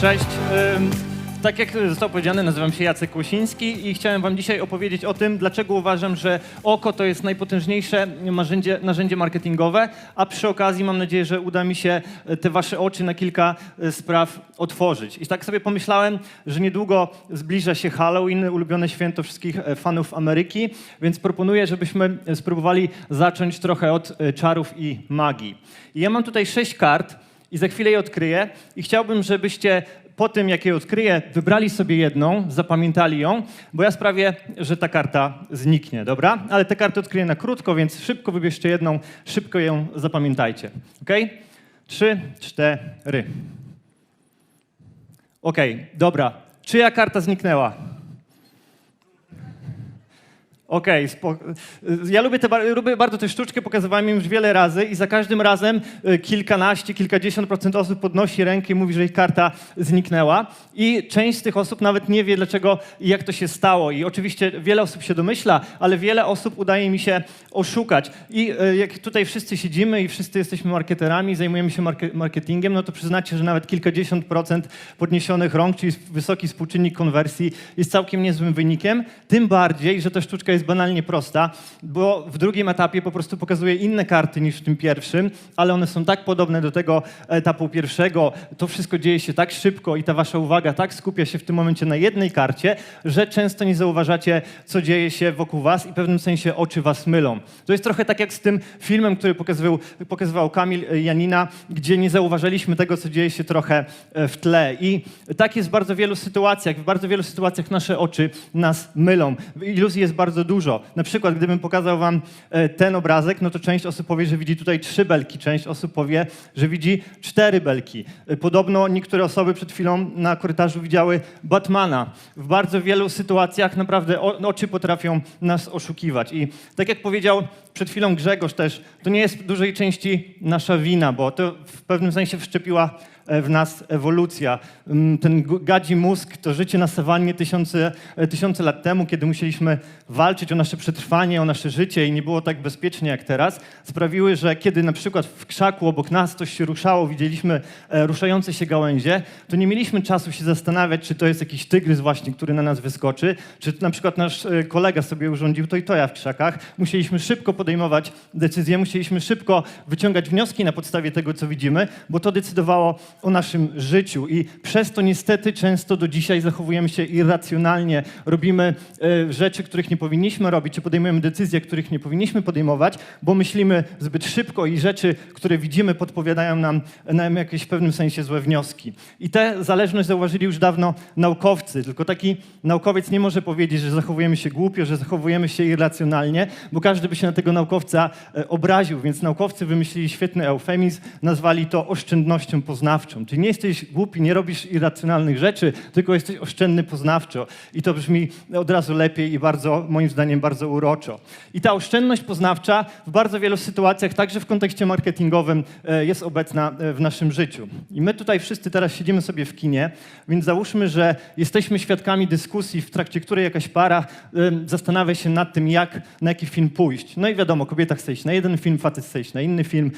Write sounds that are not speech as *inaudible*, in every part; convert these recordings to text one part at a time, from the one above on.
Cześć. Tak jak zostało powiedziane, nazywam się Jacek Łosiński i chciałem wam dzisiaj opowiedzieć o tym, dlaczego uważam, że oko to jest najpotężniejsze narzędzie, narzędzie marketingowe, a przy okazji mam nadzieję, że uda mi się e, te wasze oczy na kilka e, spraw otworzyć. I tak sobie pomyślałem, że niedługo zbliża się Halloween, ulubione święto wszystkich e, fanów Ameryki, więc proponuję, żebyśmy spróbowali zacząć trochę od czarów i magii. I ja mam tutaj sześć kart, i za chwilę je odkryję i chciałbym, żebyście po tym, jak je odkryję, wybrali sobie jedną, zapamiętali ją, bo ja sprawię, że ta karta zniknie, dobra? Ale te karty odkryję na krótko, więc szybko wybierzcie jedną, szybko ją zapamiętajcie, ok? Trzy, cztery. Okej, dobra. Czyja karta zniknęła? Okej, spo- ja lubię, te, lubię bardzo tę sztuczkę, pokazywałem ją już wiele razy i za każdym razem y, kilkanaście, kilkadziesiąt procent osób podnosi rękę i mówi, że ich karta zniknęła. I część z tych osób nawet nie wie dlaczego i jak to się stało. I oczywiście wiele osób się domyśla, ale wiele osób udaje mi się oszukać. I y, jak tutaj wszyscy siedzimy i wszyscy jesteśmy marketerami, zajmujemy się marke- marketingiem, no to przyznacie, że nawet kilkadziesiąt procent podniesionych rąk, czyli wysoki współczynnik konwersji jest całkiem niezłym wynikiem, tym bardziej, że ta sztuczka jest banalnie prosta, bo w drugim etapie po prostu pokazuje inne karty niż w tym pierwszym, ale one są tak podobne do tego etapu pierwszego, to wszystko dzieje się tak szybko i ta wasza uwaga tak skupia się w tym momencie na jednej karcie, że często nie zauważacie, co dzieje się wokół was i w pewnym sensie oczy was mylą. To jest trochę tak jak z tym filmem, który pokazywał, pokazywał Kamil Janina, gdzie nie zauważyliśmy tego, co dzieje się trochę e, w tle. I tak jest w bardzo wielu sytuacjach. W bardzo wielu sytuacjach nasze oczy nas mylą. Iluzji jest bardzo dużo. Na przykład, gdybym pokazał wam e, ten obrazek, no to część osób powie, że widzi tutaj trzy belki, część osób powie, że widzi cztery belki. E, Podobno niektóre osoby przed chwilą na korytarzu widziały Batmana. W bardzo wielu sytuacjach naprawdę oczy potrafią nas oszukiwać. I tak jak powiedział przed chwilą Grzegorz też, to nie jest w dużej części nasza wina, bo to w pewnym sensie wszczepiła e, w nas ewolucja. Mm, Ten gadzi mózg, to życie na sawannie tysiące, e, tysiące lat temu, kiedy musieliśmy walczyć o nasze przetrwanie, o nasze życie i nie było tak bezpiecznie jak teraz, sprawiły, że kiedy na przykład w krzaku obok nas coś się ruszało, widzieliśmy e, ruszające się gałęzie, to nie mieliśmy czasu się zastanawiać, czy to jest jakiś tygrys właśnie, który na nas wyskoczy, czy na przykład nasz kolega sobie urządził to i to ja w krzakach. Musieliśmy szybko podejmować decyzje, musieliśmy szybko wyciągać wnioski na podstawie tego, co widzimy, bo to decydowało o naszym życiu. I przez to niestety często do dzisiaj zachowujemy się irracjonalnie, robimy e, rzeczy, których nie powinniśmy robić, czy podejmujemy decyzje, których nie powinniśmy podejmować, bo myślimy zbyt szybko i rzeczy, które widzimy, podpowiadają nam, nam jakieś w pewnym sensie złe wnioski. I tę zależność zauważyli już dawno naukowcy, tylko taki naukowiec nie może powiedzieć, że zachowujemy się głupio, że zachowujemy się irracjonalnie, bo każdy by się na tego naukowca e, obraził, więc naukowcy wymyślili świetny eufemizm, nazwali to oszczędnością poznawczą. Czyli nie jesteś głupi, nie robisz irracjonalnych rzeczy, tylko jesteś oszczędny poznawczo. I to brzmi od razu lepiej i bardzo, moim zdaniem, bardzo uroczo. I ta oszczędność poznawcza w bardzo wielu sytuacjach, także w kontekście marketingowym, e, jest obecna e, w naszym życiu. I my tutaj wszyscy teraz siedzimy sobie w kinie, więc załóżmy, że jesteśmy świadkami dyskusji, w trakcie której jakaś para zastanawia się nad tym, jak, na jaki film pójść. No i wiadomo, kobieta chce iść na jeden film, facet chce iść na inny film,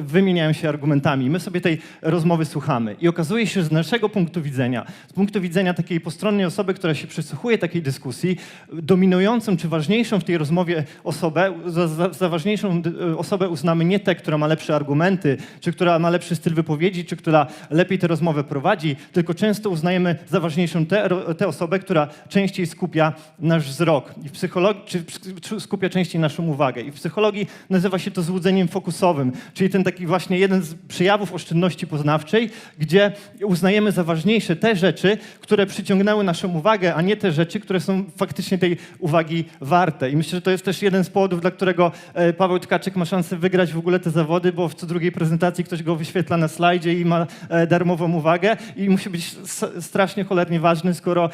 wymieniają się argumentami. My sobie tej rozmowy słuchamy. I okazuje się, że z naszego punktu widzenia, z punktu widzenia takiej postronnej osoby, która się przysłuchuje takiej dyskusji, dominującą czy ważniejszą w tej rozmowie osobę, za, za, za ważniejszą d- osobę uznamy nie tę, która ma lepsze argumenty, czy która ma lepszy styl wypowiedzi, czy która lepiej tę rozmowę prowadzi, tylko często uznajemy za ważniejszą tę tę osobę, która częściej skupia nasz wzrok. I czy, czy skupia częściej naszą uwagę. I w psychologii nazywa się to złudzeniem fokusowym, czyli ten taki właśnie jeden z przejawów oszczędności poznawczej, gdzie uznajemy za ważniejsze te rzeczy, które przyciągnęły naszą uwagę, a nie te rzeczy, które są faktycznie tej uwagi warte. I myślę, że to jest też jeden z powodów, dla którego e, Paweł Tkaczyk ma szansę wygrać w ogóle te zawody, bo w co drugiej prezentacji ktoś go wyświetla na slajdzie i ma e, darmową uwagę i musi być strasznie cholernie ważny, skoro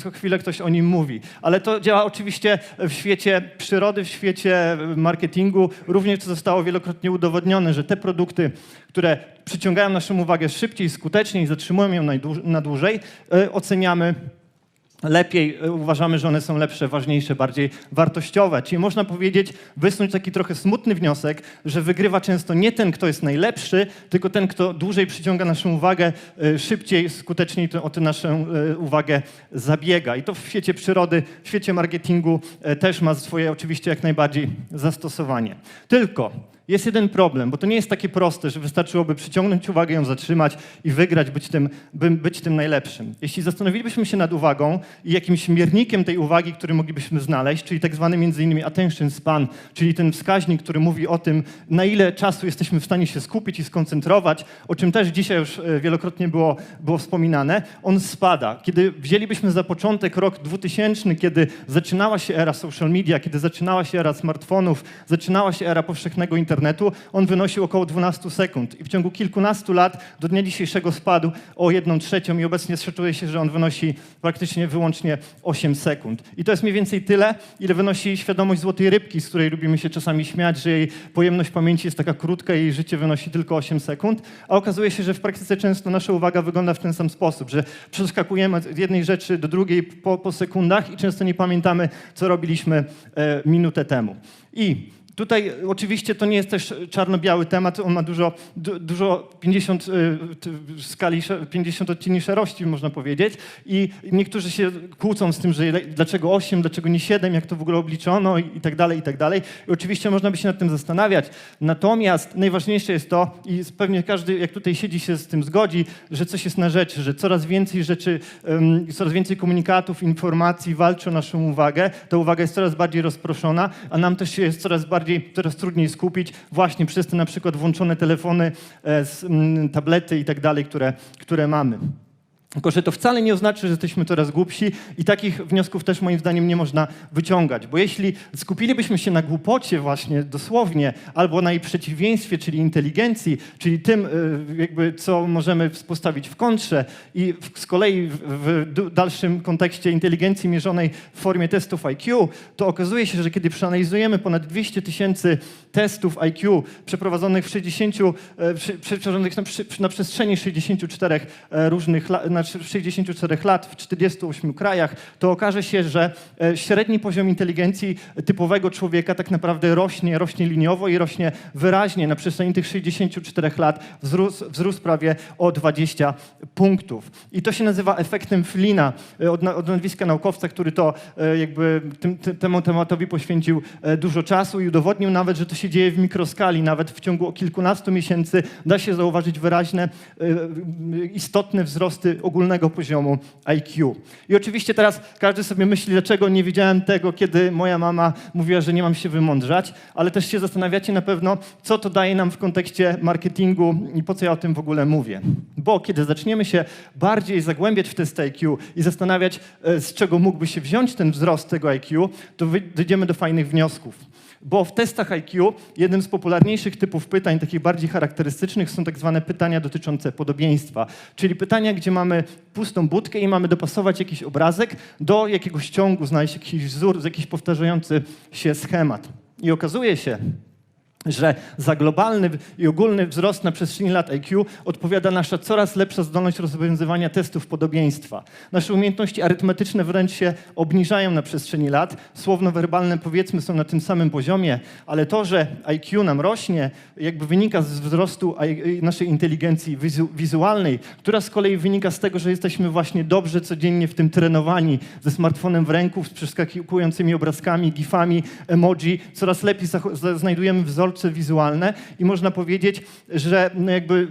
co chwilę ktoś o nim mówi. Ale to działa oczywiście w świecie przyrody, w świecie marketingu, również to zostało wielokrotnie udowodnione, że te produkty, które przyciągają naszą uwagę szybciej, skuteczniej, zatrzymują ją na dłużej, e, oceniamy lepiej e, uważamy, że one są lepsze, ważniejsze, bardziej wartościowe. Czyli można powiedzieć, wysnuć taki trochę smutny wniosek, że wygrywa często nie ten, kto jest najlepszy, tylko ten, kto dłużej przyciąga naszą uwagę, e, szybciej, skuteczniej o tę naszą e, uwagę zabiega. I to w świecie przyrody, w świecie marketingu też ma swoje oczywiście jak najbardziej zastosowanie. Tylko jest jeden problem, bo to nie jest takie proste, że wystarczyłoby przyciągnąć uwagę, ją zatrzymać i wygrać, być tym, by, być tym najlepszym. Jeśli zastanowilibyśmy się nad uwagą i jakimś miernikiem tej uwagi, który moglibyśmy znaleźć, czyli tak zwany między innymi attention span, czyli ten wskaźnik, który mówi o tym, na ile czasu jesteśmy w stanie się skupić i skoncentrować, o czym też dzisiaj już e, wielokrotnie było, było wspominane, on spada. Kiedy wzięlibyśmy za początek rok 2000, kiedy zaczynała się era social media, kiedy zaczynała się era smartfonów, zaczynała się era powszechnego internetu, on wynosił około 12 sekund i w ciągu kilkunastu lat do dnia dzisiejszego spadł o 1 trzecią i obecnie szacuje się, że on wynosi praktycznie wyłącznie 8 sekund. I to jest mniej więcej tyle, ile wynosi świadomość złotej rybki, z której lubimy się czasami śmiać, że jej pojemność pamięci jest taka krótka i jej życie wynosi tylko 8 sekund, a okazuje się, że w praktyce często nasza uwaga wygląda w ten sam sposób, że przeskakujemy od jednej rzeczy do drugiej po, po sekundach i często nie pamiętamy, co robiliśmy e, minutę temu. I Tutaj oczywiście to nie jest też czarno-biały temat, on ma dużo, du, dużo 50 y, t- skali, sze- 50 odcieni szarości, można powiedzieć. I niektórzy się kłócą z tym, że dlaczego 8, dlaczego nie 7, jak to w ogóle obliczono i, tak dalej, i tak dalej. I oczywiście można by się nad tym zastanawiać. Natomiast najważniejsze jest to, i pewnie każdy, jak tutaj siedzi, się z tym zgodzi, że coś jest na rzeczy, że coraz więcej rzeczy, coraz więcej komunikatów, informacji walczy o naszą uwagę. Ta uwaga jest coraz bardziej rozproszona, a nam też jest coraz bardziej, coraz trudniej skupić właśnie przez te na przykład włączone telefony, e, tablety i tak dalej, które mamy. Tylko, że to wcale nie oznacza, że jesteśmy coraz głupsi i takich wniosków też moim zdaniem nie można wyciągać. Bo jeśli skupilibyśmy się na głupocie właśnie dosłownie, albo na jej przeciwieństwie, czyli inteligencji, czyli tym, y, jakby co możemy postawić w kontrze i z kolei w, dalszym kontekście inteligencji mierzonej w formie testów IQ, to okazuje się, że kiedy przeanalizujemy ponad 200 tysięcy testów IQ przeprowadzonych w 60, e, przy- przeprowadzonych na, na przestrzeni 64 e, różnych lat, znaczy 64 lat w 48 krajach, to okaże się, że e, średni poziom inteligencji typowego człowieka tak naprawdę rośnie, rośnie liniowo i rośnie wyraźnie. Na przestrzeni tych 64 lat wzrósł, wzrósł prawie o 20 punktów. I to się nazywa efektem Flina, e, od, od nazwiska naukowca, który to e, jakby tym, temu tematowi poświęcił dużo czasu i udowodnił nawet, że to się dzieje w mikroskali. Nawet w ciągu kilkunastu miesięcy da się zauważyć wyraźne, istotne wzrosty ogólnego poziomu IQ. I oczywiście teraz każdy sobie myśli, dlaczego nie wiedziałem tego, kiedy moja mama mówiła, że nie mam się wymądrzać, ale też się zastanawiacie na pewno, co to daje nam w kontekście marketingu i po co ja o tym w ogóle mówię. Bo kiedy zaczniemy się bardziej zagłębiać w test IQ i zastanawiać, e, z czego mógłby się wziąć ten wzrost tego IQ, to dojdziemy do fajnych wniosków. Bo w testach IQ jednym z popularniejszych typów pytań, takich bardziej charakterystycznych, są tak zwane pytania dotyczące podobieństwa. Czyli pytania, gdzie mamy pustą budkę i mamy dopasować jakiś obrazek do jakiegoś ciągu, znaleźć jakiś wzór, jakiś powtarzający się schemat. I okazuje się, że za globalny i ogólny wzrost na przestrzeni lat IQ odpowiada nasza coraz lepsza zdolność rozwiązywania testów podobieństwa. Nasze umiejętności arytmetyczne wręcz się obniżają na przestrzeni lat. Słowno-werbalne powiedzmy są na tym samym poziomie, ale to, że IQ nam rośnie, jakby wynika z wzrostu I- naszej inteligencji wizu- wizualnej, która z kolei wynika z tego, że jesteśmy właśnie dobrze codziennie w tym trenowani, ze smartfonem w ręku, z przeskakującymi obrazkami, gifami, emoji. Coraz lepiej znajdujemy wzorce wizualne i można powiedzieć, że no jakby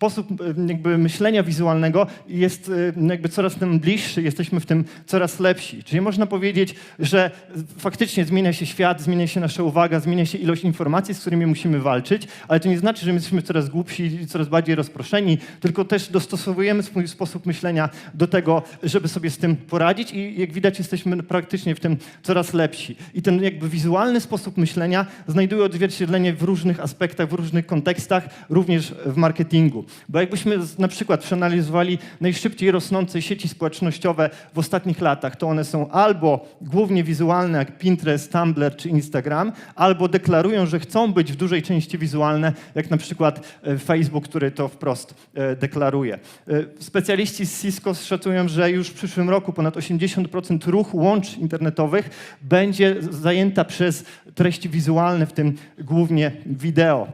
sposób e, jakby myślenia wizualnego jest e, jakby coraz nam bliższy, jesteśmy w tym coraz lepsi. Czyli można powiedzieć, że faktycznie zmienia się świat, zmienia się nasza uwaga, zmienia się ilość informacji, z którymi musimy walczyć, ale to nie znaczy, że my jesteśmy coraz głupsi coraz bardziej rozproszeni, tylko też dostosowujemy swój sposób myślenia do tego, żeby sobie z tym poradzić i jak widać jesteśmy praktycznie w tym coraz lepsi. I ten jakby wizualny sposób myślenia znajduje odzwierciedlenie w różnych aspektach, w różnych kontekstach, również w marketingu. Bo jakbyśmy na przykład przeanalizowali najszybciej rosnące sieci społecznościowe w ostatnich latach, to one są albo głównie wizualne, jak Pinterest, Tumblr czy Instagram, albo deklarują, że chcą być w dużej części wizualne, jak na przykład e, Facebook, który to wprost e, deklaruje. E, Specjaliści z Cisco szacują, że już w przyszłym roku ponad 80% ruchu łącz internetowych będzie zajęta przez treści wizualne, w tym głównie wideo.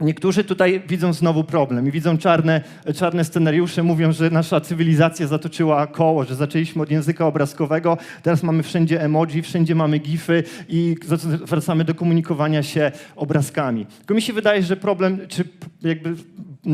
Niektórzy tutaj widzą znowu problem i widzą czarne, czarne scenariusze, mówią, że nasza cywilizacja zatoczyła koło, że zaczęliśmy od języka obrazkowego, teraz mamy wszędzie emoji, wszędzie mamy gify i wracamy do komunikowania się obrazkami. Tylko mi się wydaje, że problem, czy jakby,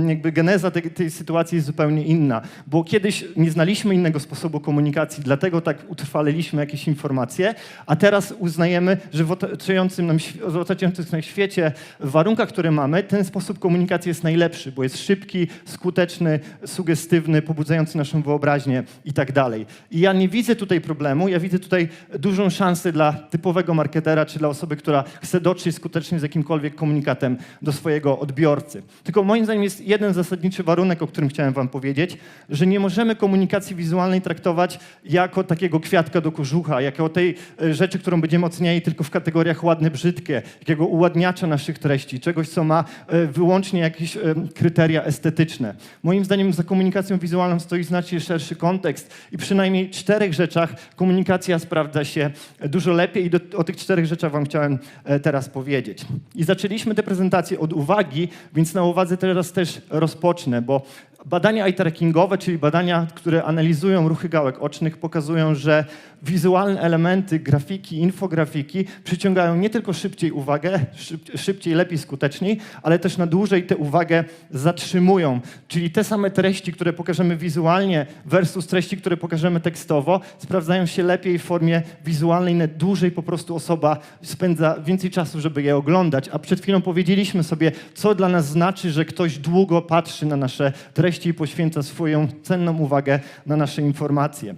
jakby geneza tej, tej sytuacji jest zupełnie inna, bo kiedyś nie znaliśmy innego sposobu komunikacji, dlatego tak utrwaliliśmy jakieś informacje, a teraz uznajemy, że w otaczającym, nam, w otaczającym świecie, w warunkach, które mamy, ten sposób komunikacji jest najlepszy, bo jest szybki, skuteczny, sugestywny, pobudzający naszą wyobraźnię i tak dalej. I ja nie widzę tutaj problemu, ja widzę tutaj dużą szansę dla typowego marketera, czy dla osoby, która chce dotrzeć skutecznie z jakimkolwiek komunikatem do swojego odbiorcy. Tylko moim zdaniem jest jeden zasadniczy warunek, o którym chciałem wam powiedzieć, że nie możemy komunikacji wizualnej traktować jako takiego kwiatka do kożucha, jako tej e, rzeczy, którą będziemy oceniali tylko w kategoriach ładne, brzydkie, jakiego uładniacza naszych treści, czegoś, co ma e, wyłącznie jakieś e, kryteria estetyczne. Moim zdaniem za komunikacją wizualną stoi znacznie szerszy kontekst i przy najmniej czterech rzeczach komunikacja sprawdza się dużo lepiej i do, o tych czterech rzeczach wam chciałem teraz powiedzieć. I zaczęliśmy tę prezentację od uwagi, więc na uwadze teraz też rozpocznę, bo Badania eye trackingowe, czyli badania, które analizują ruchy gałek ocznych, pokazują, że wizualne elementy, grafiki, infografiki przyciągają nie tylko szybciej uwagę, szyb, szybciej, lepiej, skuteczniej, ale też na dłużej tę uwagę zatrzymują. Czyli te same treści, które pokażemy wizualnie versus treści, które pokażemy tekstowo, sprawdzają się lepiej w formie wizualnej, na dłużej po prostu osoba spędza więcej czasu, żeby je oglądać. A przed chwilą powiedzieliśmy sobie, co dla nas znaczy, że ktoś długo patrzy na nasze treści i poświęca swoją cenną uwagę na nasze informacje.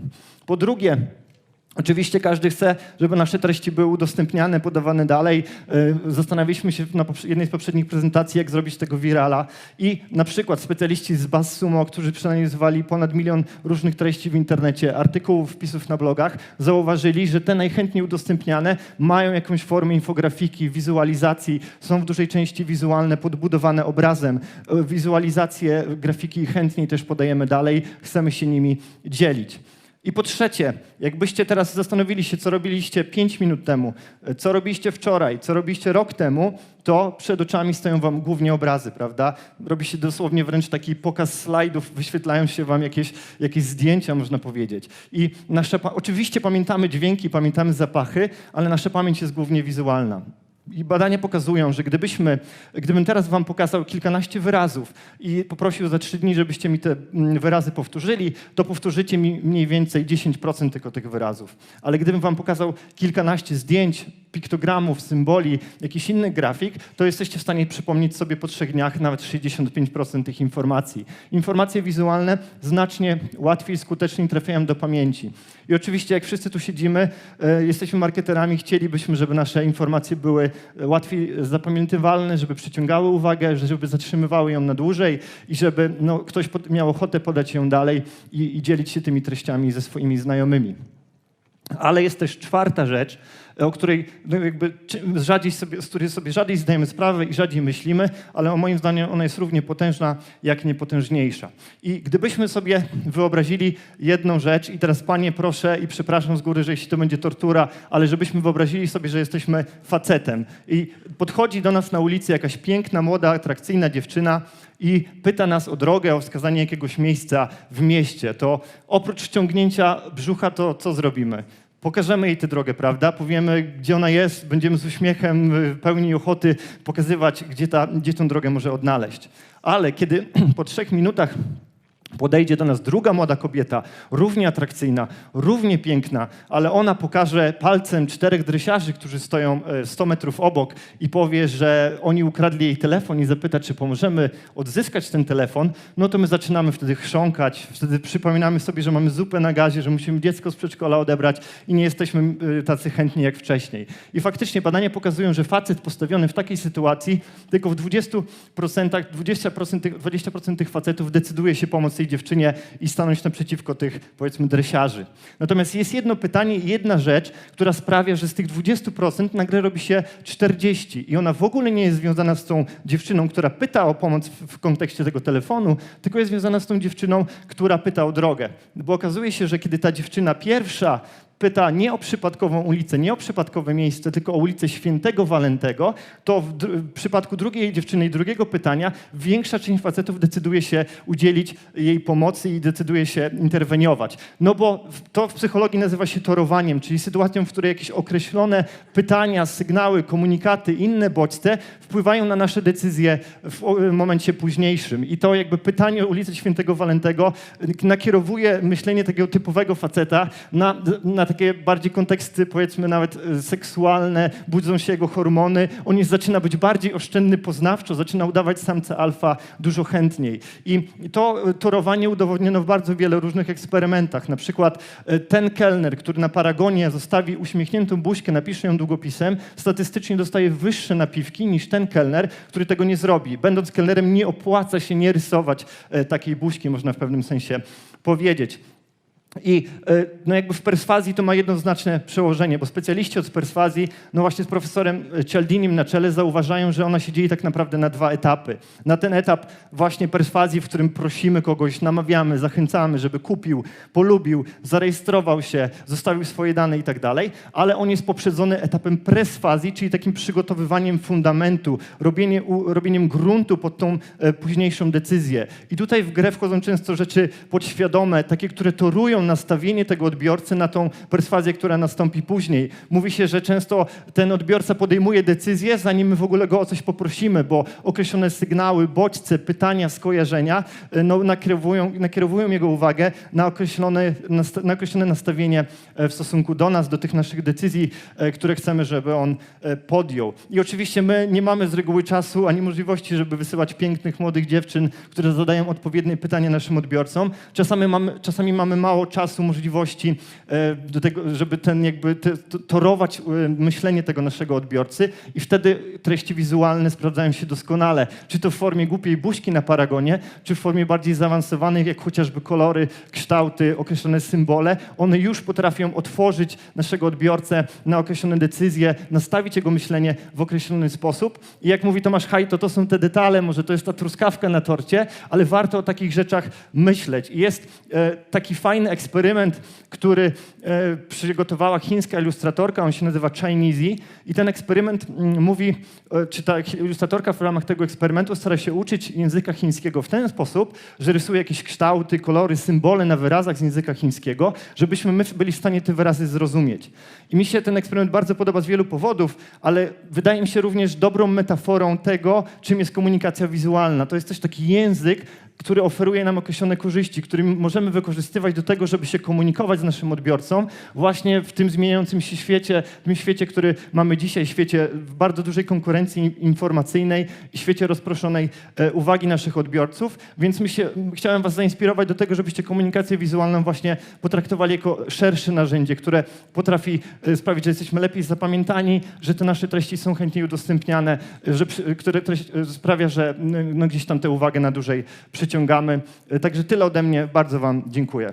Po drugie, Oczywiście każdy chce, żeby nasze treści były udostępniane, podawane dalej. Yy, Zastanawialiśmy się na jednej z poprzednich prezentacji, jak zrobić tego virala. I na przykład specjaliści z BuzzSumo, którzy przeanalizowali ponad milion różnych treści w internecie, artykułów, wpisów na blogach, zauważyli, że te najchętniej udostępniane mają jakąś formę infografiki, wizualizacji, są w dużej części wizualne, podbudowane obrazem. Yy, Wizualizacje, grafiki chętniej też podajemy dalej, chcemy się nimi dzielić. I po trzecie, jakbyście teraz zastanowili się, co robiliście 5 minut temu, co robiliście wczoraj, co robiliście rok temu, to przed oczami stoją wam głównie obrazy, prawda? Robi się dosłownie wręcz taki pokaz slajdów, wyświetlają się wam jakieś, jakieś zdjęcia, można powiedzieć. I nasza, pa- oczywiście pamiętamy dźwięki, pamiętamy zapachy, ale nasza pamięć jest głównie wizualna. I badania pokazują, że gdybyśmy, gdybym teraz wam pokazał kilkanaście wyrazów i poprosił za trzy dni, żebyście mi te mm, wyrazy powtórzyli, to powtórzycie mi mniej więcej 10% tylko tych wyrazów. Ale gdybym wam pokazał kilkanaście zdjęć, piktogramów, symboli, jakiś inny grafik, to jesteście w stanie przypomnieć sobie po trzech dniach nawet 65% tych informacji. Informacje wizualne znacznie łatwiej, skuteczniej trafiają do pamięci. I oczywiście, jak wszyscy tu siedzimy, e, jesteśmy marketerami, chcielibyśmy, żeby nasze informacje były e, łatwiej zapamiętywalne, żeby przyciągały uwagę, żeby zatrzymywały ją na dłużej i żeby no, ktoś miał ochotę podać ją dalej i, i dzielić się tymi treściami ze swoimi znajomymi. Ale jest też czwarta rzecz, o której no jakby rzadziej sobie, z której sobie rzadziej zdajemy sprawę i rzadziej myślimy, ale moim zdaniem ona jest równie potężna, jak niepotężniejsza. I gdybyśmy sobie wyobrazili jedną rzecz, i teraz panie proszę i przepraszam z góry, że jeśli to będzie tortura, ale żebyśmy wyobrazili sobie, że jesteśmy facetem i podchodzi do nas na ulicy jakaś piękna, młoda, atrakcyjna dziewczyna i pyta nas o drogę, o wskazanie jakiegoś miejsca w mieście, to oprócz wciągnięcia brzucha, to co zrobimy? Pokażemy jej tę drogę, prawda? Powiemy, gdzie ona jest, będziemy z uśmiechem, y, pełni ochoty pokazywać, gdzie, ta, gdzie tę drogę może odnaleźć. Ale kiedy *clears throat* po trzech minutach Podejdzie do nas druga młoda kobieta, równie atrakcyjna, równie piękna, ale ona pokaże palcem czterech dresiarzy, którzy stoją e, 100 metrów obok i powie, że oni ukradli jej telefon i zapyta, czy pomożemy odzyskać ten telefon, no to my zaczynamy wtedy chrząkać, wtedy przypominamy sobie, że mamy zupę na gazie, że musimy dziecko z przedszkola odebrać i nie jesteśmy e, tacy chętni jak wcześniej. I faktycznie badania pokazują, że facet postawiony w takiej sytuacji tylko w 20%, 20%, tych- 20% tych facetów decyduje się pomóc tej dziewczynie i stanąć naprzeciwko tych, powiedzmy, dresiarzy. Natomiast jest jedno pytanie jedna rzecz, która sprawia, że z tych 20% nagle robi się 40% i ona w ogóle nie jest związana z tą dziewczyną, która pyta o pomoc w kontekście tego telefonu, tylko jest związana z tą dziewczyną, która pyta o drogę. Bo okazuje się, że kiedy ta dziewczyna pierwsza pyta nie o przypadkową ulicę, nie o przypadkowe miejsce, tylko o ulicę Świętego Walentego, to w, w przypadku drugiej dziewczyny i drugiego pytania większa część facetów decyduje się udzielić jej pomocy i decyduje się interweniować. No bo to w psychologii nazywa się torowaniem, czyli sytuacją, w której jakieś określone pytania, sygnały, komunikaty, inne bodźce wpływają na nasze decyzje w momencie późniejszym. I to jakby pytanie o ulicę Świętego Walentego nakierowuje myślenie takiego typowego faceta na, na takie bardziej konteksty, powiedzmy nawet y, seksualne, budzą się jego hormony. On już zaczyna być bardziej oszczędny poznawczo, zaczyna udawać samce alfa dużo chętniej. I to y, torowanie udowodniono w bardzo wielu różnych eksperymentach. Na przykład y, ten kelner, który na paragonie zostawi uśmiechniętą buźkę, napisze ją długopisem, statystycznie dostaje wyższe napiwki niż ten kelner, który tego nie zrobi. Będąc kelnerem nie opłaca się nie rysować e, takiej buźki, można w pewnym sensie powiedzieć. I e, no jakby w perswazji to ma jednoznaczne przełożenie, bo specjaliści od perswazji, no właśnie z profesorem Cialdinim na czele zauważają, że ona się dzieje tak naprawdę na dwa etapy. Na ten etap właśnie perswazji, w którym prosimy kogoś, namawiamy, zachęcamy, żeby kupił, polubił, zarejestrował się, zostawił swoje dane i tak dalej, ale on jest poprzedzony etapem presfazji, czyli takim przygotowywaniem fundamentu, robienie, u, robieniem gruntu pod tą e, późniejszą decyzję. I tutaj w grę wchodzą często rzeczy podświadome, takie, które torują nastawienie tego odbiorcy na tą perswazję, która nastąpi później. Mówi się, że często ten odbiorca podejmuje decyzję, zanim my w ogóle go o coś poprosimy, bo określone sygnały, bodźce, pytania, skojarzenia e, no, nakierowują, nakierowują jego uwagę na określone, na określone nastawienie e, w stosunku do nas, do tych naszych decyzji, e, które chcemy, żeby on podjął. I oczywiście my nie mamy z reguły czasu ani możliwości, żeby wysyłać pięknych młodych dziewczyn, które zadają odpowiednie pytania naszym odbiorcom. Czasami mamy, czasami mamy mało czasu, możliwości e, do tego, żeby ten jakby te, to, torować e, myślenie tego naszego odbiorcy i wtedy treści wizualne sprawdzają się doskonale. Czy to w formie głupiej buźki na paragonie, czy w formie bardziej zaawansowanych, jak chociażby kolory, kształty, określone symbole. One już potrafią otworzyć naszego odbiorcę na określone decyzje, nastawić jego myślenie w określony sposób. I jak mówi Tomasz Haj, to to są te detale, może to jest ta truskawka na torcie, ale warto o takich rzeczach myśleć. I jest e, taki fajny eksperyment, który e, przygotowała chińska ilustratorka, on się nazywa Chinesey i ten eksperyment mm, mówi, e, czy ta ilustratorka w ramach tego eksperymentu stara się uczyć języka chińskiego w ten sposób, że rysuje jakieś kształty, kolory, symbole na wyrazach z języka chińskiego, żebyśmy my byli w stanie te wyrazy zrozumieć. I mi się ten eksperyment bardzo podoba z wielu powodów, ale wydaje mi się również dobrą metaforą tego, czym jest komunikacja wizualna. To jest też taki język, który oferuje nam określone korzyści, który możemy wykorzystywać do tego, żeby się komunikować z naszym odbiorcą właśnie w tym zmieniającym się świecie, w tym świecie, który mamy dzisiaj, świecie w bardzo dużej konkurencji informacyjnej świecie rozproszonej e, uwagi naszych odbiorców. Więc my się, chciałem was zainspirować do tego, żebyście komunikację wizualną właśnie potraktowali jako szersze narzędzie, które potrafi e, sprawić, że jesteśmy lepiej zapamiętani, że te nasze treści są chętniej udostępniane, e, że, które sprawia, że no, gdzieś tam tę uwagę na dłużej przyciągamy. Także tyle ode mnie. Bardzo wam dziękuję.